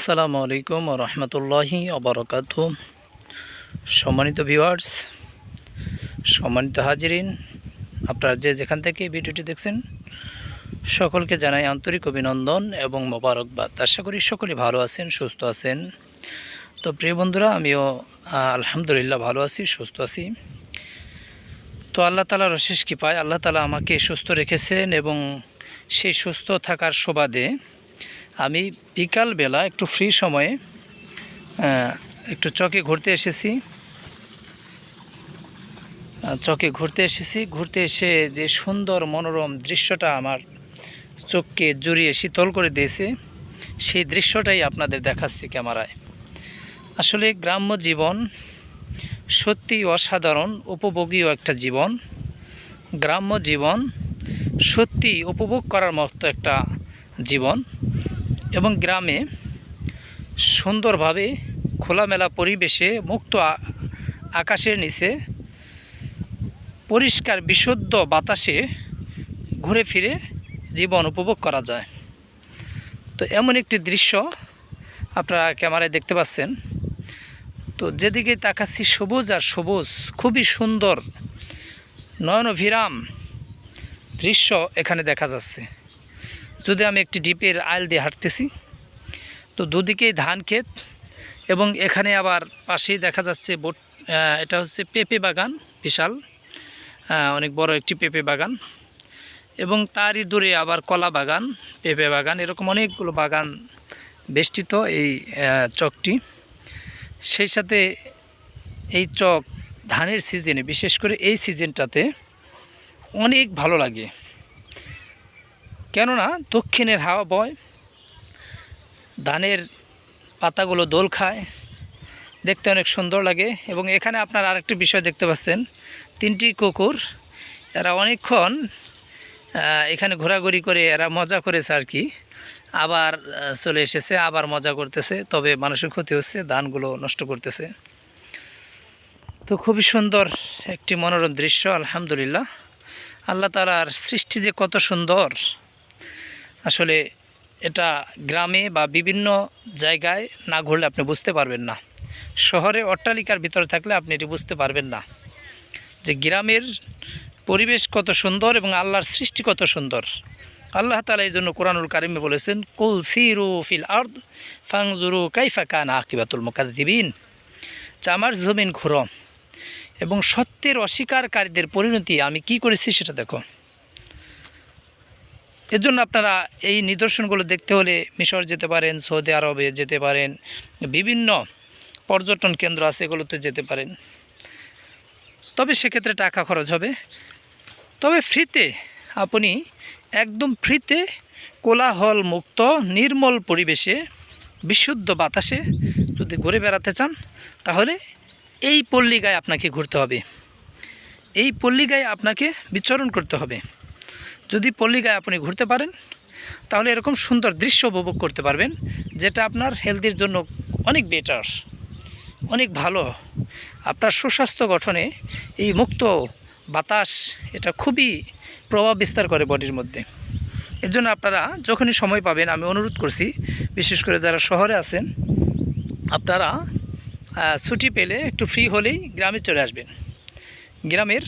আসসালামু আলাইকুম রহমতুল্লাহি অবরকাত সম্মানিত ভিউয়ার্স, সম্মানিত হাজিরিন, আপনারা যে যেখান থেকে ভিডিওটি দেখছেন, সকলকে জানাই আন্তরিক অভিনন্দন এবং মোবারকবাদ। আশা করি সকলে ভালো আছেন, সুস্থ আছেন। তো প্রিয় বন্ধুরা, আমিও আলহামদুলিল্লাহ ভালো আছি, সুস্থ আছি। তো আল্লাহ তালার অশেষ কৃপায়, আল্লাহ তালা আমাকে সুস্থ রেখেছেন এবং সেই সুস্থ থাকার সুবাদে আমি বিকালবেলা একটু ফ্রি সময়ে একটু চকে ঘুরতে এসেছি। চকে ঘুরতে এসেছি। ঘুরতে এসে যে সুন্দর মনোরম দৃশ্যটা আমার চোখকে জড়িয়ে শীতল করে দিয়েছে, সেই দৃশ্যটাই আপনাদের দেখাচ্ছি ক্যামেরায়। আসলে গ্রাম্য জীবন সত্যি অসাধারণ উপভোগীয় একটা জীবন। গ্রাম্য জীবন সত্যি উপভোগ করার মতো একটা জীবন। এবং গ্রামে সুন্দরভাবে খোলামেলা পরিবেশে মুক্ত আকাশের নিচে পরিষ্কার বিশুদ্ধ বাতাসে ঘুরে ফিরে জীবন উপভোগ করা যায়। তো এমন একটি দৃশ্য আপনারা ক্যামেরায় দেখতে পাচ্ছেন। তো যেদিকে তাকাচ্ছি, সবুজ আর সবুজ, খুবই সুন্দর নয়নভিরাম দৃশ্য এখানে দেখা যাচ্ছে। যদি আমি একটি ডিপের আইল দিয়ে হাঁটতেছি, তো দুদিকেই ধান ক্ষেত এবং এখানে আবার পাশেই দেখা যাচ্ছে বোট এটা হচ্ছে পেঁপে বাগান, বিশাল অনেক বড় একটি পেঁপে বাগান এবং তারই দূরে আবার কলা বাগান, পেঁপে বাগান, এরকম অনেকগুলো বাগান বেষ্টিত এই চকটি। সেই সাথে এই চক ধানের সিজনে, বিশেষ করে এই সিজনটাতে অনেক ভালো লাগে। কেননা দক্ষিণের হাওয়া বয়, ধানের পাতাগুলো দোল খায়, দেখতে অনেক সুন্দর লাগে। এবং এখানে আপনার আরেকটি বিষয় দেখতে পাচ্ছেন, তিনটি কুকুর, এরা অনেকক্ষণ এখানে ঘোরাঘুরি করে এরা মজা করেছে আর কি। আবার চলে এসেছে, আবার মজা করতেছে, তবে মানুষের ক্ষতি হচ্ছে, ধানগুলো নষ্ট করতেছে। তো খুবই সুন্দর একটি মনোরম দৃশ্য, আলহামদুলিল্লাহ। আল্লাহ তালার সৃষ্টি যে কত সুন্দর আসলে এটা গ্রামে বা বিভিন্ন জায়গায় না ঘুরলে আপনি বুঝতে পারবেন না। শহরে অট্টালিকার ভিতরে থাকলে আপনি এটি বুঝতে পারবেন না। যে গ্রামের পরিবেশ কত সুন্দর এবং আল্লাহর সৃষ্টি কত সুন্দর। আল্লাহ তালা এই জন্য কোরআনুল কারিমে বলেছেন, কুল সিরু ফিল আর্দ ফাংজুরু কাইফা কান আকিবাতুল মোকাদিবিন চামার জমিন ঘুরো এবং সত্যের অস্বীকারীদের পরিণতি আমি কি করেছি সেটা দেখো। এর জন্য আপনারা এই নিদর্শনগুলো দেখতে হলে মিশর যেতে পারেন, সৌদি আরবে যেতে পারেন, বিভিন্ন পর্যটন কেন্দ্র আছে এগুলোতে যেতে পারেন। তবে সেক্ষেত্রে টাকা খরচ হবে। তবে ফ্রিতে আপনি একদম ফ্রিতে কোলাহল মুক্ত নির্মল পরিবেশে, বিশুদ্ধ বাতাসে যদি ঘুরে বেড়াতে চান, তাহলে এই পল্লিগায় আপনাকে ঘুরতে হবে। এই পল্লিগায় আপনাকে বিচরণ করতে হবে। যদি পল্লিগায় আপনি ঘুরতে পারেন, তাহলে এরকম সুন্দর দৃশ্য উপভোগ করতে পারবেন, যেটা আপনার হেলথের জন্য অনেক বেটার অনেক ভালো। আপনার সুস্বাস্থ্য গঠনে এই মুক্ত বাতাস এটা খুবই প্রভাব বিস্তার করে বডির মধ্যে। এর জন্য আপনারা যখনই সময় পাবেন, আমি অনুরোধ করছি, বিশেষ করে যারা শহরে আছেন, আপনারা ছুটি পেলে একটু ফ্রি হলেই গ্রামে চলে আসবেন। গ্রামের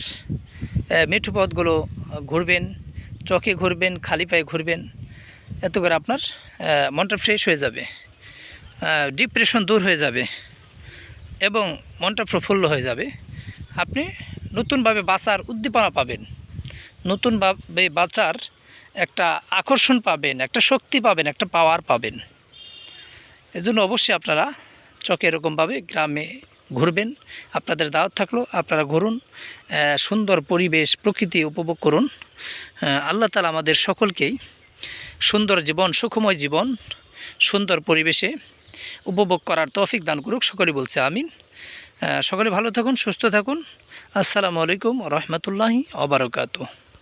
মেঠো পথগুলো ঘুরবেন চকে ঘুরবেন, খালি পায়ে ঘুরবেন, এত করে আপনার মনটা ফ্রেশ হয়ে যাবে ডিপ্রেশন দূর হয়ে যাবে এবং মনটা প্রফুল্ল হয়ে যাবে। আপনি নতুনভাবে বাঁচার উদ্দীপনা পাবেন, নতুনভাবে বাঁচার একটা আকর্ষণ পাবেন, একটা শক্তি পাবেন, একটা পাওয়ার পাবেন। এজন্য অবশ্যই আপনারা চকে এরকমভাবে গ্রামে ঘুরবেন, আপনাদের দাওয়াত থাকল, আপনারা ঘুরুন সুন্দর পরিবেশ, প্রকৃতি উপভোগ করুন। আল্লাহ তালা আমাদের সকলকেই সুন্দর জীবন, সুখময় জীবন, সুন্দর পরিবেশে উপভোগ করার তৌফিক দান করুক, সকলে বলছে আমিন। সকলে ভালো থাকুন, সুস্থ থাকুন। আসসালামু আলাইকুম রহমতুল্লাহি অবরকাত